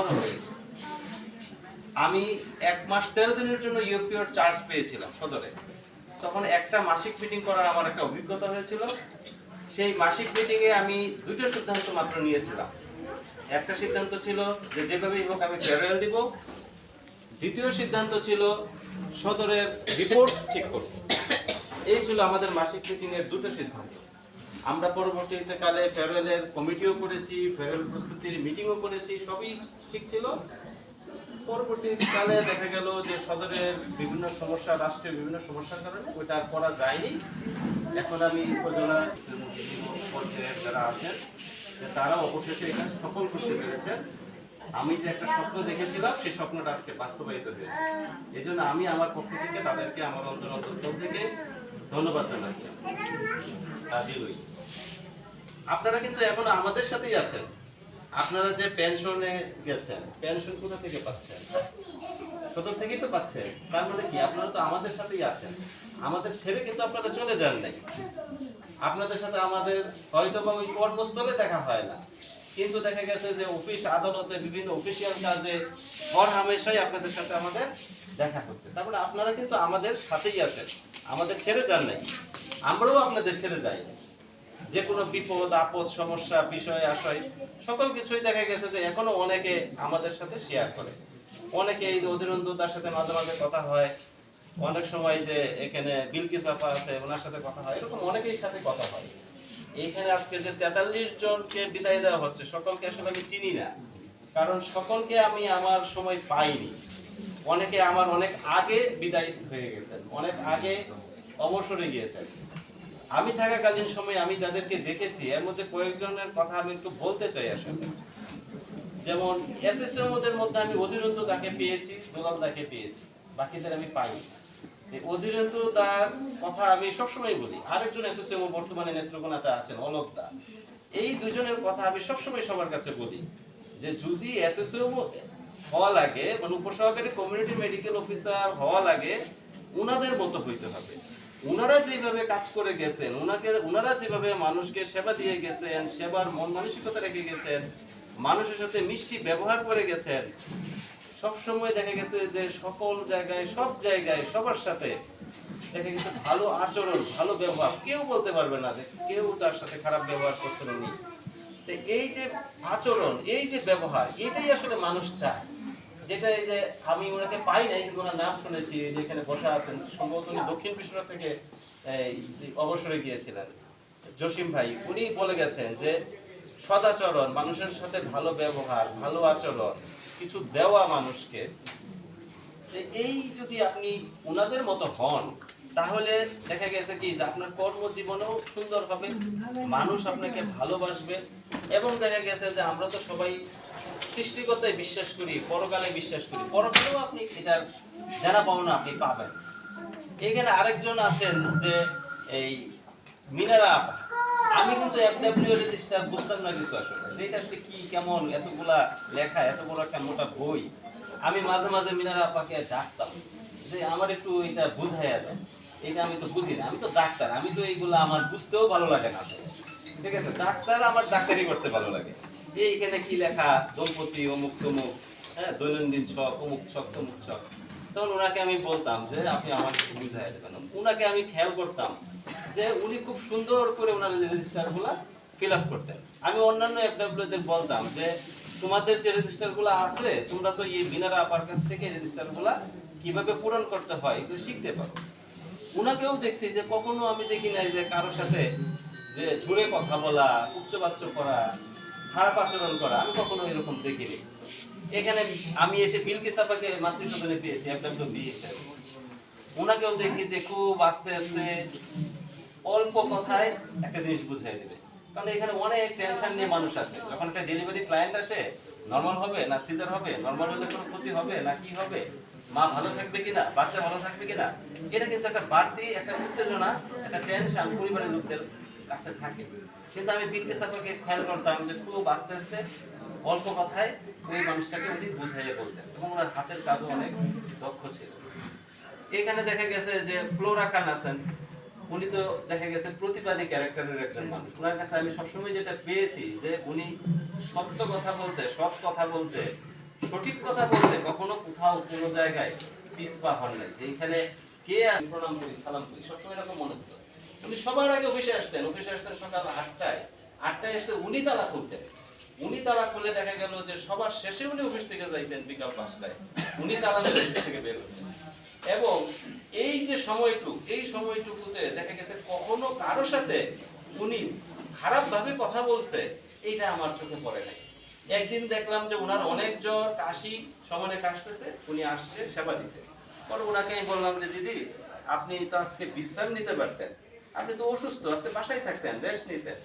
আমারও হয়েছে আমি এক মাস তেরো দিনের জন্য ইউপিওর চার্জ পেয়েছিলাম সদরে। তখন একটা মাসিক মিটিং করার আমার একটা অভিজ্ঞতা হয়েছিল। সেই মাসিক মিটিংয়ে আমি দুটো সিদ্ধান্ত মাত্র নিয়েছিলাম। একটা সিদ্ধান্ত ছিল যে যেভাবেই হোক আমি ফেয়ারওয়েল দিব। দ্বিতীয় সিদ্ধান্ত ছিল সদরের রিপোর্ট ঠিক করব। এই ছিল আমাদের মাসিক মিটিং এর দুটো সিদ্ধান্ত। আমরা পরবর্তীতে কালে ফেয়ারওয়েলের কমিটিও করেছি, ফেয়ারওয়েল প্রস্তুতির মিটিংও করেছি, সবই ঠিক ছিল। পরবর্তীকালে দেখা গেল যে সদরের বিভিন্ন সমস্যা, রাষ্ট্রীয় বিভিন্ন সমস্যার কারণে ওইটা আর করা যায়নি। এখন আমি উপজেলা পর্যায়ের যারা আছেন তারা অবশেষে এটা সফল করতে পেরেছেন আমি যে একটা স্বপ্ন দেখেছিলাম, সেই স্বপ্নটা আজকে বাস্তবায়িত হয়েছে। এই আমি আমার পক্ষ থেকে তাদেরকে, আমার অন্তর অন্তঃস্থল থেকে ধন্যবাদ জানাচ্ছি। আপনারা কিন্তু এখন আমাদের সাথেই আছেন। আপনারা যে পেনশনে গেছেন পেনশন কোথা থেকে পাচ্ছেন? সদর থেকেই তো পাচ্ছেন? তার মানে কি, আপনারা তো আমাদের সাথেই আছেন। আমাদের ছেড়ে কিন্তু আপনারা চলে যান নাই। আপনাদের সাথে আমাদের হয়তো বা ওই কর্মস্থলে দেখা হয় না। কিন্তু দেখা গেছে যে অফিস আদালতে বিভিন্ন অফিসিয়াল কাজে হর হামেশাই আপনাদের সাথে আমাদের দেখা হচ্ছে। তারপরে আপনারা কিন্তু আমাদের সাথেই আছেন। আমাদের ছেড়ে যান নাই। আমরাও আপনাদের ছেড়ে যাই যে কোনো বিপদ, আপদ, সমস্যা, বিষয়, আশয়, সকল কিছুই দেখা গেছে যে এখনও অনেকে আমাদের সাথে শেয়ার করে। অনেকে এই অধীরন্দতার সাথে মাঝে মাঝে কথা হয়। অনেক সময় যে এখানে বিলকিস আপা আছে, ওনার সাথে কথা হয়। এরকম অনেকের সাথে কথা হয়। এইখানে আজকে যে তেতাল্লিশ জনকে বিদায় দেওয়া হচ্ছে, সকলকে আসলে আমি চিনি না। কারণ সকলকে আমি আমার সময় পাইনি। অনেকে আমার অনেক আগে বিদায় হয়ে গেছেন, অনেক আগে অবসরে গিয়েছেন। আমি থাকাকালীন সময় আমি যাদেরকে দেখেছি, এর মধ্যে কয়েকজনের কথা আমি একটু বলতে চাই আসলে। যেমন এসএসএম ওদের মধ্যে আমি অধীরন্ত তাকে পেয়েছি, দোলাল তাকে পেয়েছি, বাকিদের আমি পাইনি। অধীরন্ত তার কথা আমি সবসময় বলি। আরেকজন এসএসএম বর্তমানে নেত্রকোনাতে আছেন, অলোক দা। এই দুজনের কথা আমি সবসময় সবার কাছে বলি যে, যদি এসএসএম হওয়া লাগে মানে উপসহকারী কমিউনিটি মেডিকেল অফিসার হওয়া লাগে, উনাদের মতো হইতে হবে। উনারা যেভাবে কাজ করে গেছেন, উনাকে, উনারা যেভাবে মানুষকে সেবা দিয়ে গেছেন, সেবার মন মানসিকতা রেখে গেছেন, মানুষের সাথে মিষ্টি ব্যবহার করে গেছেন সব সময় দেখা গেছে যে সকল জায়গায়, সব জায়গায় সবার সাথে দেখা গেছে ভালো আচরণ, ভালো ব্যবহার। কেউ বলতে পারবে না যে কেউ তার সাথে খারাপ ব্যবহার করছেন উনি। এই যে আচরণ, এই যে ব্যবহার, এটাই আসলে মানুষ চায়। যেটা এই যে আমি ওনাকে পাই নাই, কিন্তু ওনার নাম শুনেছি যে এখানে বসা আছেন, সম্ভবত উনি দক্ষিণ কৃষ্ণ থেকে অবসরে গিয়েছিলেন। জসিম ভাই, উনি বলে গেছেন যে সদাচরণ, মানুষের সাথে ভালো ব্যবহার, ভালো আচরণ কিছু দেওয়া মানুষকে এই যদি আপনি ওনাদের মতো হন, তাহলে দেখা গেছে কি যে আপনার কর্মজীবনেও সুন্দর হবে মানুষ আপনাকে ভালোবাসবে এবং দেখা গেছে যে আমরা তো সবাই সৃষ্টিকতায় বিশ্বাস করি, পরকালে বিশ্বাস করি, পরকালেও আপনি এটার জানা পাওনা আপনি পাবেন। এখানে আরেকজন আছেন যে এই মিনারা, আমি কিন্তু এফডব্লিউ রেজিস্টার বুঝতাম না কিছু আসলে। আসলে কি, কেমন, এতগুলা লেখা একটা মোটা বই, আমি মাঝে মাঝে আপাকে ডাকতাম। যে আমার একটু এটা এটা আমি তো বুঝি না, আমি তো ডাক্তার, আমি তো এইগুলো আমার বুঝতেও ভালো লাগে না। ঠিক আছে, ডাক্তার আমার ডাক্তারি করতে ভালো লাগে। এই এখানে কি লেখা? দম্পতি, অমুক তমুক হ্যাঁ দৈনন্দিন ছক, অমুক ছক, তমুক ছক। তখন ওনাকে আমি বলতাম যে, আপনি আমাকে বুঝাই দেবেন। ওনাকে আমি খেয়াল করতাম যে, উনি খুব সুন্দর করে ওনার রেজিস্টারগুলা ফিল আপ করতেন আমি অন্যান্য এফডব্লিউ দের বলতাম যে, তোমাদের যে রেজিস্টারগুলা আছে, তোমরা তো এই বিনারা আপার কাছ থেকে রেজিস্টারগুলা কীভাবে পূরণ করতে হয়, এগুলো শিখতে পারো। উনাকেও দেখছি যে, কখনো আমি দেখি নাই যে কারোর সাথে যে ঝুড়ে কথা বলা, উচ্চবাচ্য করা খারাপ আচরণ করা, আমি কখনো এরকম দেখিনি। এখানে আমি এসে বিলকিস আপাকে মাতৃসদনে পেয়েছি একটা তো বিয়ে হিসেবে। ওনাকেও দেখি যে খুব আস্তে আস্তে অল্প কথায় একটা জিনিস বুঝাই দেবে। কারণ এখানে অনেক টেনশন নিয়ে মানুষ আছে। যখন একটা ডেলিভারি ক্লায়েন্ট আসে নর্মাল হবে না সিজার হবে? নর্মাল হলে কোনো ক্ষতি হবে না কি হবে? মা ভালো থাকবে কিনা? বাচ্চা ভালো থাকবে কিনা? এটা কিন্তু একটা বাড়তি, একটা উত্তেজনা, একটা টেনশন পরিবারের লোকদের কাছে থাকে। কিন্তু আমি বিলকে সাপাকে খেয়াল করতাম যে খুব আস্তে আস্তে অল্প কথায় ওই মানুষটাকে উনি বুঝাইয়ে বলতেন এবং ওনার হাতের কাজও অনেক দক্ষ ছিল। এখানে দেখা গেছে যে ফ্লোরা খান আছেন। উনি তো দেখা গেছে প্রতিবাদী ক্যারেক্টারের একজন মানুষ। ওনার কাছে আমি সবসময় যেটা পেয়েছি যে উনি সত্য কথা বলতে, সৎ কথা বলতে, সঠিক কথা বলতে কখনো কোথাও কোনো জায়গায় পিসপা হন নাই। যেখানে কে আমি প্রণাম করি, সালাম করি, সবসময় এরকম মনে হতো। উনি সবার আগে অফিসে আসতেন। অফিসে আসতেন সকাল আটটায়। আটটায় আসতে উনি তালা খুলতেন। উনি তালা খুলে দেখা গেল যে সবার শেষে উনি অফিস থেকে যাইতেন বিকাল পাঁচটায়। উনি তালা অফিস থেকে বের হতেন। এবং এই যে সময়টুকু, এই সময়টুকুতে দেখা গেছে কখনো কারও সাথে উনি খারাপ ভাবে কথা বলছে, এইটা আমার চোখে পড়ে নাই। একদিন দেখলাম যে ওনার অনেক জ্বর, কাশি সমানে কাশতেছে, উনি আসছে সেবা দিতে। পরে ওনাকে আমি বললাম যে, দিদি, আপনি তো আজকে বিশ্রাম নিতে পারতেন। আপনি তো অসুস্থ, আজকে বাসায় থাকতেন রেস্ট নিতেন।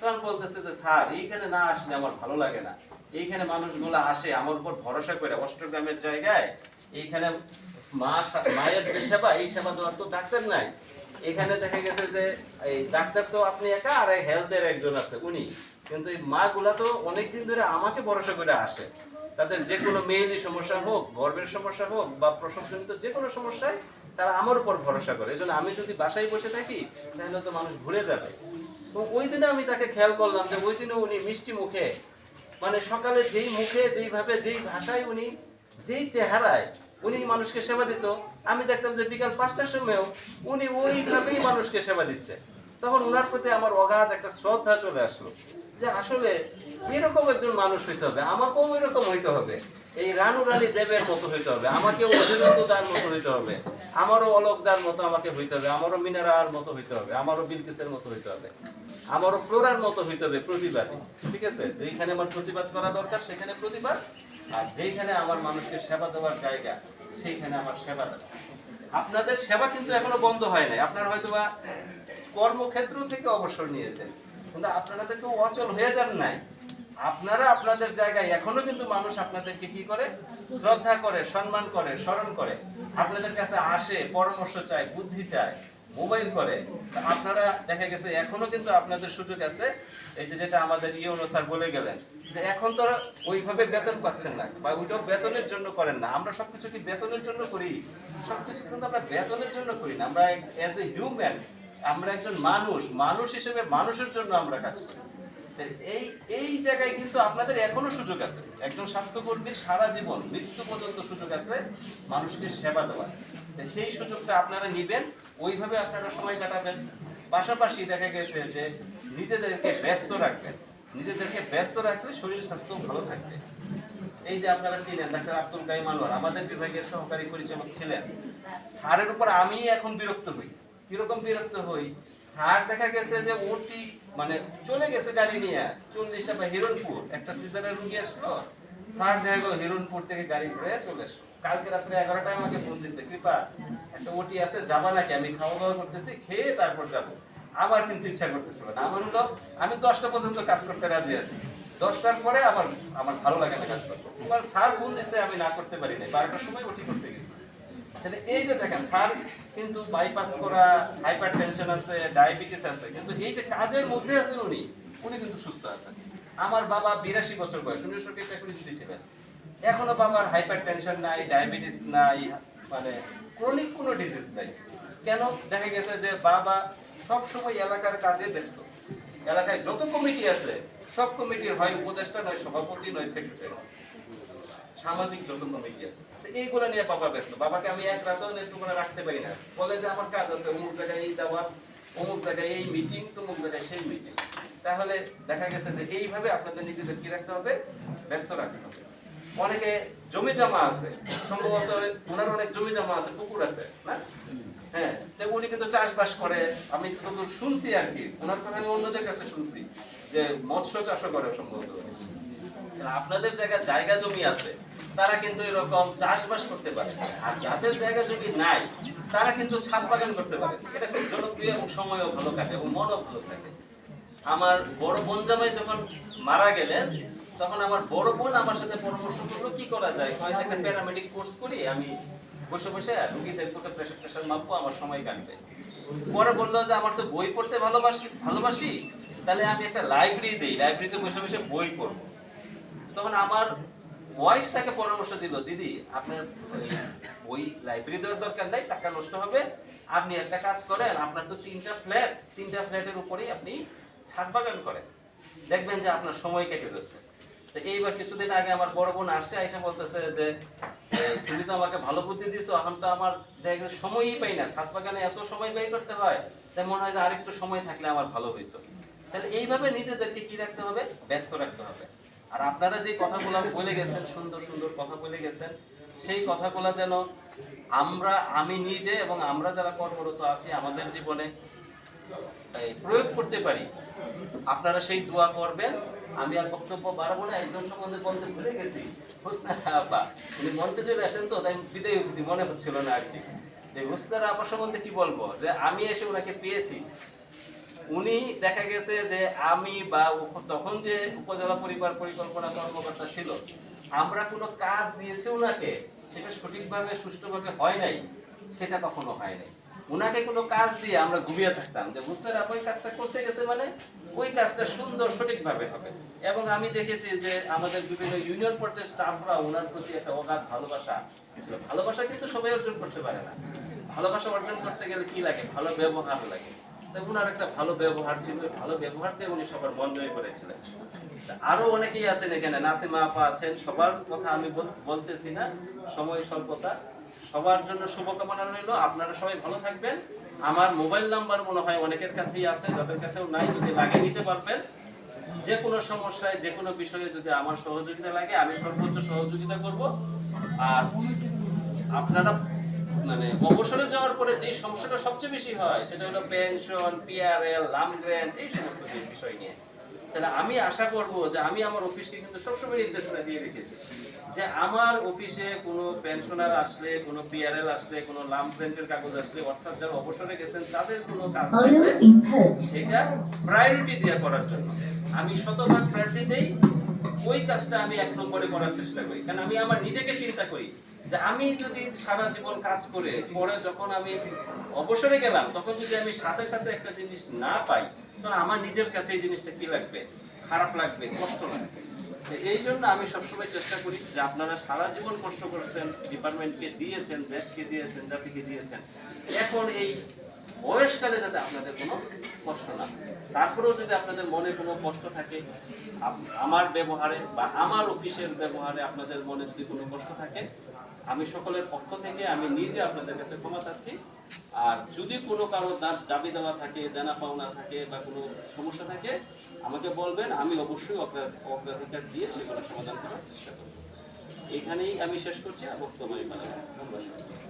তখন বলতেছে যে, স্যার, এইখানে না আসলে আমার ভালো লাগে না। এইখানে মানুষগুলো আসে, আমার উপর ভরসা করে অষ্টগ্রামের জায়গায়, এইখানে মা মায়ের যে সেবা, এই সেবা দেওয়ার তো ডাক্তার নাই। এখানে দেখা গেছে যে, এই ডাক্তার তো আপনি একা আর এই হেলথের একজন আছে, উনি। কিন্তু এই মা গুলা তো অনেকদিন ধরে আমাকে ভরসা করে আসে। তাদের যে কোনো মেয়েলি সমস্যা হোক, গর্ভের সমস্যা হোক, বা প্রসবজনিত যে কোনো সমস্যায় তারা আমার উপর ভরসা করে। এই আমি যদি বাসায় বসে থাকি, তাহলে তো মানুষ ভুলে যাবে। তো ওই দিনে আমি তাকে খেয়াল করলাম যে, ওই দিনে উনি মিষ্টি মুখে মানে সকালে যেই মুখে, যেইভাবে, যেই ভাষায় উনি, যেই চেহারায় উনি মানুষকে সেবা দিত। আমি দেখতাম যে বিকাল পাঁচটার সময়ও উনি ওইভাবেই মানুষকে সেবা দিচ্ছে। তখন ওনার প্রতি আমার অগাধ একটা শ্রদ্ধা চলে আসলো যে আসলে এরকম একজন মানুষ হইতে হবে, আমাকেও এরকম হইতে হবে। এই রানু রানী দেবের মতো হইতে হবে, আমাকেও অধিরন্দদার মতো হইতে হবে, আমারও অলকদার মতো আমাকে হইতে হবে, আমারও মিনারার মতো হইতে হবে, আমারও বিলকিসের মতো হইতে হবে, আমারও ফ্লোরার মতো হইতে হবে প্রতিবাদী। ঠিক আছে? যেখানে আমার প্রতিবাদ করা দরকার, সেখানে প্রতিবাদ। আর যেখানে আমার মানুষকে সেবা দেওয়ার জায়গা, সেইখানে আমার সেবা দেওয়া। আপনাদের সেবা কিন্তু এখনও বন্ধ হয় নাই। আপনারা হয়তো বা কর্মক্ষেত্র থেকে অবসর নিয়েছেন, কিন্তু আপনারা তো কেউ অচল হয়ে যান নাই। আপনারা আপনাদের জায়গায় এখনও কিন্তু মানুষ আপনাদেরকে কি করে? শ্রদ্ধা করে, সম্মান করে, স্মরণ করে। আপনাদের কাছে আসে, পরামর্শ চায়, বুদ্ধি চায়, মোবাইল করে। আপনারা, দেখা গেছে, এখনও কিন্তু আপনাদের সুযোগ আছে। এই যে যেটা আমাদের ইউনো স্যার বলে গেলেন এখন তো ওইভাবে বেতন পাচ্ছেন না বা ওইটাও বেতনের জন্য করেন না। আমরা সবকিছু কি বেতনের জন্য করি? সবকিছু কিন্তু আমরা বেতনের জন্য করি না। আমরা অ্যাজ এ হিউম্যান আমরা একজন মানুষ মানুষ হিসেবে মানুষের জন্য আমরা কাজ করি। এই এই জায়গায় কিন্তু আপনাদের এখনও সুযোগ আছে। একজন স্বাস্থ্যকর্মীর সারা জীবন, মৃত্যু পর্যন্ত সুযোগ আছে মানুষকে সেবা দেওয়ার। সেই সুযোগটা আপনারা নিবেন, ওইভাবে আপনারা সময় কাটাবেন। পাশাপাশি দেখা গেছে যে নিজেদেরকে ব্যস্ত রাখবেন। নিজেদেরকে ব্যস্ত রাখলে শরীর স্বাস্থ্য ভালো থাকবে। এই যে আপনারা ছিলেন ডাক্তার আব্দুল কাইম আনোয়ার, আমাদের বিভাগের সহকারী পরিচালক ছিলেন। স্যারের উপর আমি এখন বিরক্ত হই। কীরকম বিরক্ত হই? স্যার দেখা গেছে যে ওটি মানে চলে গেছে গাড়ি নিয়ে, চল্লিশে বা হিরণপুর, একটা সিজনের রুগী আসলো। স্যার দেখা গেল হিরণপুর থেকে গাড়ি ঘুরে চলে আসলো। কালকে রাত্রে এগারোটায় আমাকে ফোন দিছে, কৃপা, একটা ওটি আছে, যাবা নাকি? আমি খাওয়া দাওয়া করতেছি, খেয়ে তারপর যাব। আমার কিন্তু ইচ্ছা করতেছিল না। আমার হলো, আমি দশটা পর্যন্ত কাজ করতে রাজি আছি। দশটার পরে আমার আমার ভালো লাগে না কাজ করতে। এবার স্যার ফোন দিছে আমি না করতে পারি না বারোটার সময় ওটি করতে গেছি। তাহলে এই যে দেখেন, স্যার কিন্তু বাইপাস করা হাইপার টেনশন আছে ডায়াবেটিস আছে, কিন্তু এই যে কাজের মধ্যে আছেন উনি উনি কিন্তু সুস্থ আছেন। আমার বাবা বিরাশি বছর বয়স উনি সরকারি চাকরি ছিলেন। এখনও বাবার হাইপার টেনশন নাই ডায়াবেটিস নাই মানে ক্রনিক কোনো ডিজিজ নাই। কেন দেখা গেছে যে বাবা সব সময় এলাকার কাজে ব্যস্ত? এলাকায় যত কমিটি আছে, সব কমিটির হয় উপদেষ্টা, নয় সভাপতি, নয় সেক্রেটারি। সামাজিক যত কমিটি আছে। এইগুলো নিয়ে বাবা ব্যস্ত। বাবাকে আমি এক রাতেও নেত্রকোনা রাখতে পারি না। বলে যে, আমার কাজ আছে, অমুক জায়গায় এই দাওয়া অমুক জায়গায় এই মিটিং তমুক জায়গায় সেই মিটিং তাহলে দেখা গেছে যে এইভাবে আপনাদের নিজেদের কি রাখতে হবে? ব্যস্ত রাখতে হবে। অনেকে জমি জমা আছে। সম্ভবত ওনার অনেক জমি জমা আছে, পুকুর আছে, না? হ্যাঁ উনি কিন্তু চাষবাস করে। আমি শুনছি আর কি। ওনার কথা আমি অন্যদের কাছে শুনছি যে মৎস্য চাষও করে সম্ভবত। আপনাদের জায়গা জায়গা জমি আছে, তারা কিন্তু এরকম চাষবাস করতে পারে। আর যাদের জায়গা জমি নাই, তারা কিন্তু ছাদ বাগান করতে পারে। এটা খুব জনপ্রিয় এবং সময়ও ভালো কাটে এবং মনও ভালো থাকে। আমার বড় বোন জামাই যখন মারা গেলেন, তখন আমার বড় বোন আমার সাথে পরামর্শ করল, কি করা যায়? একটা প্যারামেডিক কোর্স করি, আমি বসে বসে রুগীদের ফুটে প্রেশার প্রেশার মাপবো, আমার সময় কাটবে। পরে বলল যে, আমার তো বই পড়তে ভালোবাসি ভালোবাসি, তাহলে আমি একটা লাইব্রেরি দিই। লাইব্রেরিতে বসে বসে বই পড়ব। তখন আমার ওয়াইফ তাকে পরামর্শ দিল, দিদি, আপনার বই লাইব্রেরি দেওয়ার দরকার নাই, টাকা নষ্ট হবে। আপনি একটা কাজ করেন, আপনার তো তিনটা ফ্ল্যাট তিনটা ফ্ল্যাটের উপরেই আপনি ছাদ বাগান করেন। দেখবেন যে আপনার সময় কেটে যাচ্ছে। এইবার কিছুদিন আগে আমার বড় বোন আসছে এসে বলতেছে যে তুমি তো আমাকে ভালো বুদ্ধি দিছো, এখন তো আমার দেখা সময়ই পাই না ছাদ বাগানে এত সময় ব্যয় করতে হয়, তাই মনে হয় যে আরেকটু সময় থাকলে আমার ভালো হইতো। তাহলে এইভাবে নিজেদেরকে কি রাখতে হবে? ব্যস্ত রাখতে হবে। আর আপনারা যে কথাগুলো বলে গেছেন, সুন্দর সুন্দর কথা বলে গেছেন, সেই কথাগুলো যেন আমরা, আমি নিজে এবং আমরা যারা কর্মরত আছি, আমাদের জীবনে প্রয়োগ করতে পারি। আপনারা সেই দোয়া করবেন। আমি আর বক্তব্য বাড়াবো না একজন সম্বন্ধে বলতে ভুলে গেছি। আপা, উনি মঞ্চে চলে আসেন তো, তাই বিদায় অতিথি, মনে হচ্ছিল না আর কি। যে হুসনারা আপা সম্বন্ধে কি বলব? যে আমি এসে ওনাকে পেয়েছি। উনি দেখা গেছে যে আমি বা তখন যে উপজেলা পরিবার পরিকল্পনা কর্মকর্তা ছিল, আমরা কোনো কাজ দিয়েছি ওনাকে সেটা সঠিকভাবে, সুষ্ঠুভাবে হয় নাই, সেটা কখনো হয় নাই। উনাকে কোনো কাজ দিয়ে আমরা ঘুমিয়ে থাকতাম যে, বুঝতে পারব ওই কাজটা করতে গেছে মানে ওই কাজটা সুন্দর, সঠিকভাবে হবে। এবং আমি দেখেছি যে, আমাদের বিভিন্ন ইউনিয়ন পর্যায়ের স্টাফরা ওনার প্রতি একটা অগাধ ভালোবাসা ছিল ভালোবাসা কিন্তু সবাই অর্জন করতে পারে না। ভালোবাসা অর্জন করতে গেলে কি লাগে? ভালো ব্যবহার লাগে। তাই উনার একটা ভালো ব্যবহার ছিল ভালো ব্যবহার দিয়ে উনি সবার মন জয় করেছিলেন। আরও অনেকেই আছেন এখানে, নাসিমা আপা আছেন, সবার কথা আমি বল- বলতেছি না, সময় স্বল্পতা। সবার জন্য শুভকামনা রইল। আপনারা সবাই ভালো থাকবেন। আমার মোবাইল নাম্বার মনে হয় অনেকের কাছেই আছে, যাদের কাছেও নাই, যদি লাগিয়ে নিতে পারবেন। যে কোনো সমস্যায়, যে কোনো বিষয়ে যদি আমার সহযোগিতা লাগে, আমি সর্বোচ্চ সহযোগিতা করব। আর আপনারা মানে অবসরে যাওয়ার পরে যে সমস্যাটা সবচেয়ে বেশি হয়, সেটা হলো পেনশন পিআরএল লাম গ্র্যান্ট এই সমস্ত বিষয় নিয়ে। তাহলে আমি আশা করব যে আমি আমার অফিসকে কিন্তু সবসময় নির্দেশনা দিয়ে রেখেছি যে আমার অফিসে কোনো পেনশনার আসলে কোনো পিআরএল আসলে কোনো লাম গ্র্যান্টের কাগজ আসলে অর্থাৎ যারা অবসরে গেছেন তাদের কোনো কাজ. সেটা প্রায়োরিটি দিয়ে করার জন্য। আমি শতভাগ প্রায়োরিটি দেই ওই কাজটা আমি এক নম্বরে করার চেষ্টা করি। কারণ আমি আমার নিজেকে চিন্তা করি। যে আমি যদি সারা জীবন কাজ করে, পরে যখন আমি অবসরে গেলাম, তখন যদি আমি সাথে সাথে একটা জিনিস না পাই, তখন আমার নিজের কাছে এই জিনিসটা কি লাগবে? খারাপ লাগবে, কষ্ট লাগবে। এই জন্য আমি সবসময় চেষ্টা করি যে আপনারা সারা জীবন কষ্ট করছেন ডিপার্টমেন্টকে দিয়েছেন, দেশকে দিয়েছেন, জাতিকে দিয়েছেন। এখন এই বয়সকালে যাতে আপনাদের কোনো কষ্ট না তারপরেও যদি আপনাদের মনে কোনো কষ্ট থাকে আমার ব্যবহারে বা আমার অফিসের ব্যবহারে আপনাদের মনে যদি কোনো কষ্ট থাকে, আমি সকলের পক্ষ থেকে আমি নিজে আপনাদের কাছে ক্ষমা চাচ্ছি। আর যদি কোনো কারও দাবি দেওয়া থাকে, দেনা পাওনা থাকে বা কোনো সমস্যা থাকে, আমাকে বলবেন, আমি অবশ্যই অগ্রা- অগ্রাধিকার দিয়ে সেগুলো সমাধান করার চেষ্টা করব। এখানেই আমি শেষ করছি বক্তব্য ধন্যবাদ।